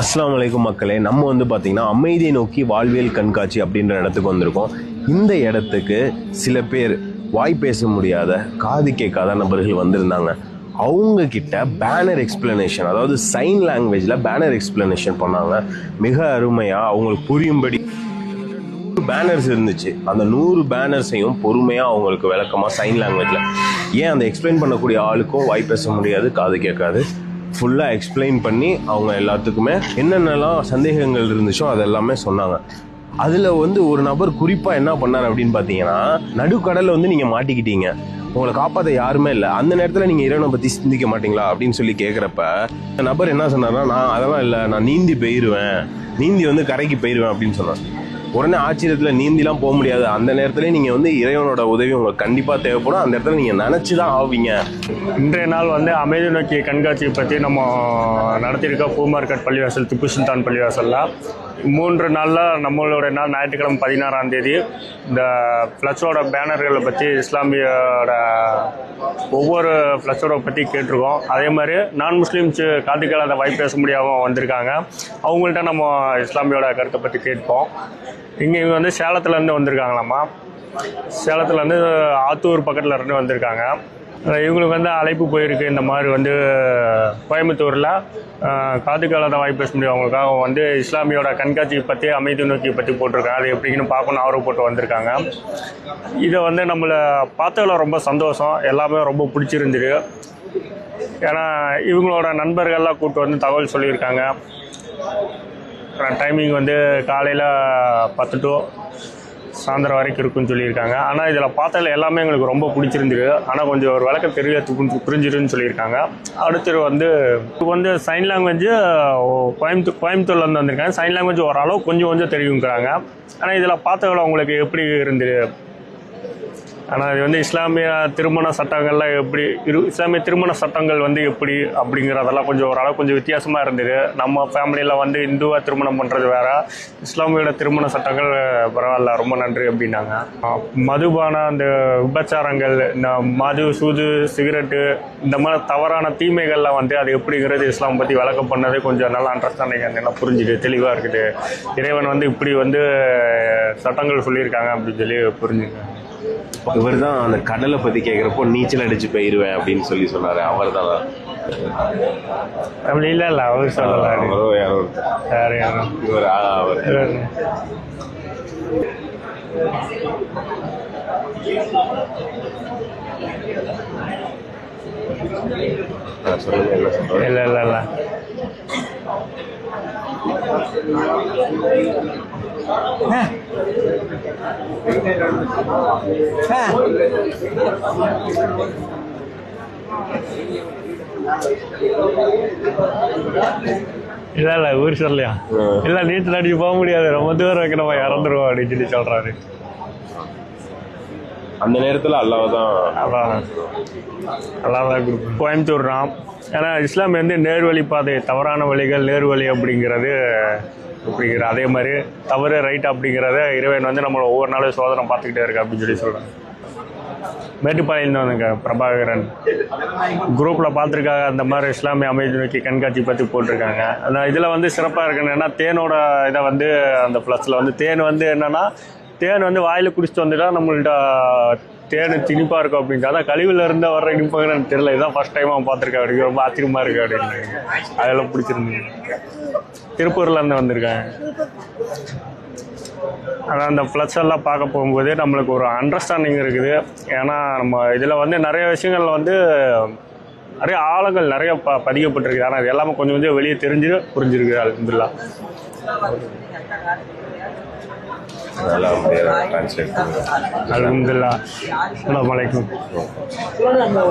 அஸ்லாம் அலைக்கும் மக்களே நம்ம வந்து பார்த்தீங்கன்னா அமைதியை நோக்கி வாழ்வியல் கண்காட்சி அப்படின்ற இடத்துக்கு வந்திருக்கோம். இந்த இடத்துக்கு சில பேர் வாய் பேச முடியாத காது கேட்காத நபர்கள் வந்திருந்தாங்க. அவங்க கிட்ட பேனர் எக்ஸ்பிளனேஷன் அதாவது சைன் லாங்குவேஜில் பேனர் எக்ஸ்பிளனேஷன் பண்ணாங்க. மிக அருமையாக அவங்களுக்கு புரியும்படி பேனர்ஸ் இருந்துச்சு. அந்த நூறு பேனர்ஸையும் பொறுமையாக அவங்களுக்கு விளக்கமாக சைன் லாங்குவேஜில் ஏன் அந்த எக்ஸ்பிளைன் பண்ணக்கூடிய ஆளுக்கும் வாய் பேச முடியாது காது கேட்காது? ஃபுல்லாக எக்ஸ்பிளைன் பண்ணி அவங்க எல்லாத்துக்குமே என்னென்னலாம் சந்தேகங்கள் இருந்துச்சோ அதெல்லாமே சொன்னாங்க. அதில் வந்து ஒரு நபர் குறிப்பாக என்ன பண்ணார் அப்படின்னு பார்த்தீங்கன்னா நடுக்கடலில் வந்து நீங்கள் மாட்டிக்கிட்டீங்க. உங்களை காப்பாற்ற யாருமே இல்லை. அந்த நேரத்தில் நீங்கள் இறைவனை பற்றி சிந்திக்க மாட்டீங்களா அப்படின்னு சொல்லி கேட்குறப்ப அந்த நபர் என்ன சொன்னார்னா நான் அதெல்லாம் இல்லை. நான் நீந்தி போயிடுவேன் நீந்தி வந்து கரைக்கு போயிடுவேன் அப்படின்னு சொன்னார். உடனே ஆச்சரியத்தில் நீந்திலாம் போக முடியாது. அந்த நேரத்துல நீங்கள் வந்து இறைவனோட உதவி உங்களுக்கு கண்டிப்பாக தேவைப்படும். அந்த இடத்துல நீங்கள் நினச்சி தான் ஆவீங்க. இன்றைய நாள் வந்து அமைதி நோக்கிய கண்காட்சியை பற்றி நம்ம நடத்தியிருக்க பூ மார்க்கெட் பள்ளிவாசல் திப்பு சுல்தான் பள்ளிவாசலில் மூன்று நாளில் நம்மளோட நாள் ஞாயிற்றுக்கிழமை பதினாறாம் தேதி இந்த ஃப்ளக்ஸோட பேனர்களை பற்றி இஸ்லாமியோட ஒவ்வொரு ஃப்ளக்ஸோட பற்றி கேட்டிருக்கோம். அதே மாதிரி நான் முஸ்லீம்ஸ் காதுகள் அதை வாய் பேச முடியாமல் வந்திருக்காங்க. அவங்கள்ட்ட நம்ம இஸ்லாமியோட கருத்தை பற்றி கேட்போம். இங்கே இவங்க வந்து சேலத்துலேருந்து வந்திருக்காங்களாம்மா சேலத்துலேருந்து ஆத்தூர் பக்கத்தில் இருந்து வந்திருக்காங்க. இவங்களுக்கு வந்து அழைப்பு போயிருக்கு. இந்த மாதிரி வந்து கோயம்புத்தூரில் காது காலத்தை வாய்ப்பு பேச முடியும். அவங்களுக்காக வந்து இஸ்லாமியோட கண்காட்சியை பற்றி அமைதி நோக்கி பற்றி போட்டிருக்காங்க. அது எப்படின்னு பார்க்கணும் ஆர்வப்பட்டு வந்திருக்காங்க. இதை வந்து நம்மளை பார்த்ததில் ரொம்ப சந்தோஷம். எல்லாமே ரொம்ப பிடிச்சிருந்துது. ஏன்னா இவங்களோட நண்பர்கள்லாம் கூப்பிட்டு வந்து தகவல் சொல்லியிருக்காங்க. டைமிங் வந்து காலையில் பத்து டு சாயந்தரம் வரைக்கும் இருக்குன்னு சொல்லியிருக்காங்க. ஆனால் இதில் பார்த்ததுல எல்லாமே எங்களுக்கு ரொம்ப பிடிச்சிருந்துது. ஆனால் கொஞ்சம் ஒரு விளக்கம் தெரிய புரிஞ்சிருன்னு சொல்லியிருக்காங்க. அடுத்தது வந்து இப்போ வந்து சைன் லாங்குவேஜ் கோயம்புத்தூர் கோயம்புத்தூர்லேருந்து வந்திருக்காங்க. சைன் லாங்குவேஜ் ஓரளவு கொஞ்சம் கொஞ்சம் தெரியுங்கிறாங்க. ஆனால் இதில் பார்த்ததுல உங்களுக்கு எப்படி இருந்தது? ஆனால் இது வந்து இஸ்லாமிய திருமண சட்டங்கள்லாம் எப்படி இரு இஸ்லாமிய திருமண சட்டங்கள் வந்து எப்படி அப்படிங்கிறதெல்லாம் கொஞ்சம் ஓரளவு கொஞ்சம் வித்தியாசமாக இருந்தது. நம்ம ஃபேமிலியில் வந்து இந்துவாக திருமணம் பண்ணுறது வேற இஸ்லாமியோட திருமண சட்டங்கள் பரவாயில்ல ரொம்ப நன்றி அப்படின்னாங்க. மதுபான அந்த விபச்சாரங்கள் இந்த மது சூது சிகரெட்டு இந்த மாதிரி தவறான தீமைகள்லாம் வந்து அது எப்படிங்கிறது இஸ்லாம் பற்றி விளக்கம் பண்ணது கொஞ்சம் நல்லா அண்டர்ஸ்டாண்டிங் நல்லா புரிஞ்சுது தெளிவாக இருக்குது. இறைவன் வந்து இப்படி வந்து சட்டங்கள் சொல்லியிருக்காங்க அப்படின்னு சொல்லி புரிஞ்சுக்காங்க இவர் தான் அந்த கடலை பற்றி கேட்குறப்போ நீச்சல் அடிச்சு போயிடுவேன் அப்படின்னு சொல்லி சொன்னார். அவர் தான் அப்படி இல்லை இல்லை அவர் சொல்லலாம் அவரோ யாரோ. யார் யாரும் இவர் அவர். சொல்லுங்க இல்லை இல்லை இல்லை. இல்ல இல்ல ஊர் சொல்லலையா? இல்ல நீச்சல் அடிச்சு போக முடியாது. ரொம்ப தூரம் வைக்க நம்ம இறந்துருவோம் அப்படின்னு சொல்லி சொல்றாரு. அந்த நேரத்தில் அல்லாஹ் தான் அதான் அல்லாதான் கோயம்புத்தூர் ராம். ஏன்னா இஸ்லாம் வந்து நேர்வழி பாதை தவறான வழிகள் நேர்வழி அப்படிங்கிறது அப்படிங்கிற அதே மாதிரி தவறு ரைட் அப்படிங்கிறத இறைவன் வந்து நம்மளை ஒவ்வொரு நாளும் சோதனை பார்த்துக்கிட்டே இருக்கு அப்படின்னு சொல்லி சொல்கிறேன் மேட்டுப்பாளையம் வந்துங்க பிரபாகரன். குரூப்பில் பார்த்துருக்காங்க அந்த மாதிரி இஸ்லாமிய அமைதி நோக்கி கண்காட்சி பற்றி போட்டிருக்காங்க. அந்த இதில் வந்து சிறப்பாக இருக்குன்னு என்னன்னா தேனோட இதை வந்து அந்த ப்ளஸில் வந்து தேன் வந்து என்னென்னா தேன் வந்து வாயில் குடிச்சிட்டு வந்துட்டா நம்மள்ட்ட தேன் திணிப்பாக இருக்கும் அப்படின்னு அதான் கழிவுல இருந்து வர்ற இனிப்பாங்கன்னு எனக்கு தெரியல. இதான் ஃபர்ஸ்ட் டைம் அவன் பார்த்துருக்கேன் அப்படி ரொம்ப ஆச்சரியமாக இருக்கு அப்படின்னு. அதெல்லாம் பிடிச்சிருந்தது திருப்பூர்லேருந்து வந்திருக்கேன். ஆனால் அந்த ஃப்ளட்ஸ் எல்லாம் பார்க்க போகும்போது நம்மளுக்கு ஒரு அண்டர்ஸ்டாண்டிங் இருக்குது. ஏன்னா நம்ம இதில் வந்து நிறைய விஷயங்கள் வந்து நிறைய ஆழங்கள் நிறைய ப பதிக்கப்பட்டிருக்கு. ஆனால் இது எல்லாமே கொஞ்சம் கொஞ்சம் வெளியே தெரிஞ்சு புரிஞ்சிருக்கு அலமதுல்லா நல்லா டிரான்ஸ்லேட் அலமதுல்லா அலாம் வலைக்கம்